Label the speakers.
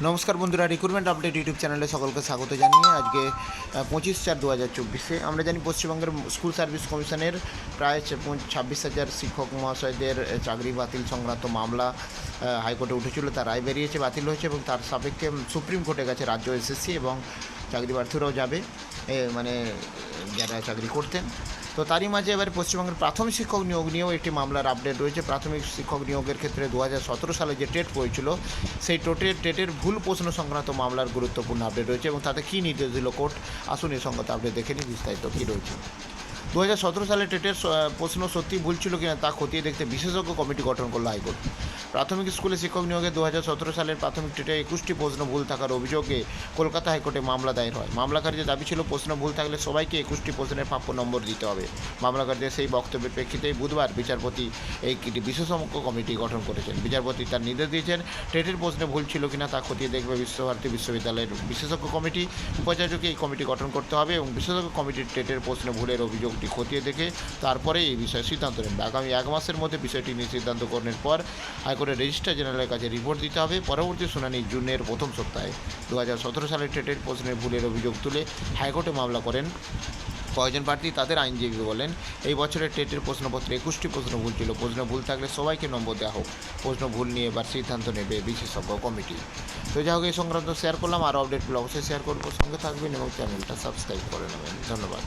Speaker 1: নমস্কার বন্ধুরা recruitment update YouTube চ্যানেলে সকলকে স্বাগত জানিয়ে আজকে পঁচিশ চার দু হাজার চব্বিশে আমরা জানি পশ্চিমবঙ্গের স্কুল সার্ভিস কমিশনের প্রায় ছাব্বিশ হাজার শিক্ষক মহাশয়দের চাকরি বাতিল সংক্রান্ত মামলা হাইকোর্টে উঠেছিল, তার রায় বেরিয়েছে, বাতিল হয়েছে এবং তার সাপেক্ষে সুপ্রিম কোর্টে গেছে রাজ্য এসএসসি এবং চাকরি প্রার্থীরাও যাবে। মানে যারা চাকরি করতেন। তো তারই মাঝে এবার পশ্চিমবঙ্গের প্রাথমিক শিক্ষক নিয়োগ নিয়েও একটি মামলার আপডেট রয়েছে। প্রাথমিক শিক্ষক নিয়োগের ক্ষেত্রে দু হাজার সতেরো সালে যে টেট হয়েছিল, সেই টোটের টেটের ভুল প্রশ্ন সংক্রান্ত মামলার গুরুত্বপূর্ণ আপডেট রয়েছে এবং তাতে কী নির্দেশ দিল কোর্ট? আসুন এই সংক্রান্ত আপডেট দেখে নিই, বিস্তারিত কী রয়েছে। দু হাজার সতেরো সালে টেটের প্রশ্ন সত্যি ভুল ছিল কিনা তা খতিয়ে দেখতে বিশেষজ্ঞ কমিটি গঠন করল হাইকোর্ট। প্রাথমিক স্কুলে শিক্ষক নিয়োগে দু হাজার সতেরো সালের প্রাথমিক টেটে একুশটি প্রশ্ন ভুল থাকার অভিযোগে কলকাতা হাইকোর্টে মামলা দায়ের হয়। মামলাকারীদের দাবি ছিল, প্রশ্ন ভুল থাকলে সবাইকে একুশটি প্রশ্নের প্রাপ্য নম্বর দিতে হবে। মামলাকারীদের সেই বক্তব্যের প্রেক্ষিতেই বুধবার বিচারপতি এই বিশেষজ্ঞ কমিটি গঠন করেছেন। বিচারপতি তার নির্দেশ দিয়েছেন, টেটের প্রশ্নে ভুল ছিল কিনা তা খতিয়ে দেখবে বিশ্বভারতী বিশ্ববিদ্যালয়ের বিশেষজ্ঞ কমিটি। উপাচার্যকে এই কমিটি গঠন করতে হবে এবং বিশেষজ্ঞ কমিটির টেটের প্রশ্নে ভুলের অভিযোগটি খতিয়ে দেখে তারপরে এই বিষয়ে সিদ্ধান্ত নেবে আগামী এক মাসের মধ্যে বিষয়টি নিয়ে সিদ্ধান্ত গ্রহণের পর হাইকোর্টের রেজিস্ট্রার জেনারেলের কাছে রিপোর্ট দিতে হবে। পরবর্তী শুনানি জুনের প্রথম সপ্তাহে। দু হাজার সতেরো সালের টেটের প্রশ্নের ভুলের অভিযোগ তুলে হাইকোর্টে মামলা করেন। কয়েকজন প্রার্থী তাদের আইনজীবী বলেন, এই বছরের টেটের প্রশ্নপত্রে একুশটি প্রশ্ন ভুল ছিল। প্রশ্ন ভুল থাকলে সবাইকে নম্বর দেওয়া হোক। প্রশ্ন ভুল নিয়ে এবার সিদ্ধান্ত নেবে বিশেষজ্ঞ কমিটি। তো যাই হোক, এই সংক্রান্ত শেয়ার করলাম। আরও আপডেট পেলে অবশ্যই শেয়ার করব। সঙ্গে থাকবেন এবং চ্যানেলটা সাবস্ক্রাইব করে নেবেন। ধন্যবাদ।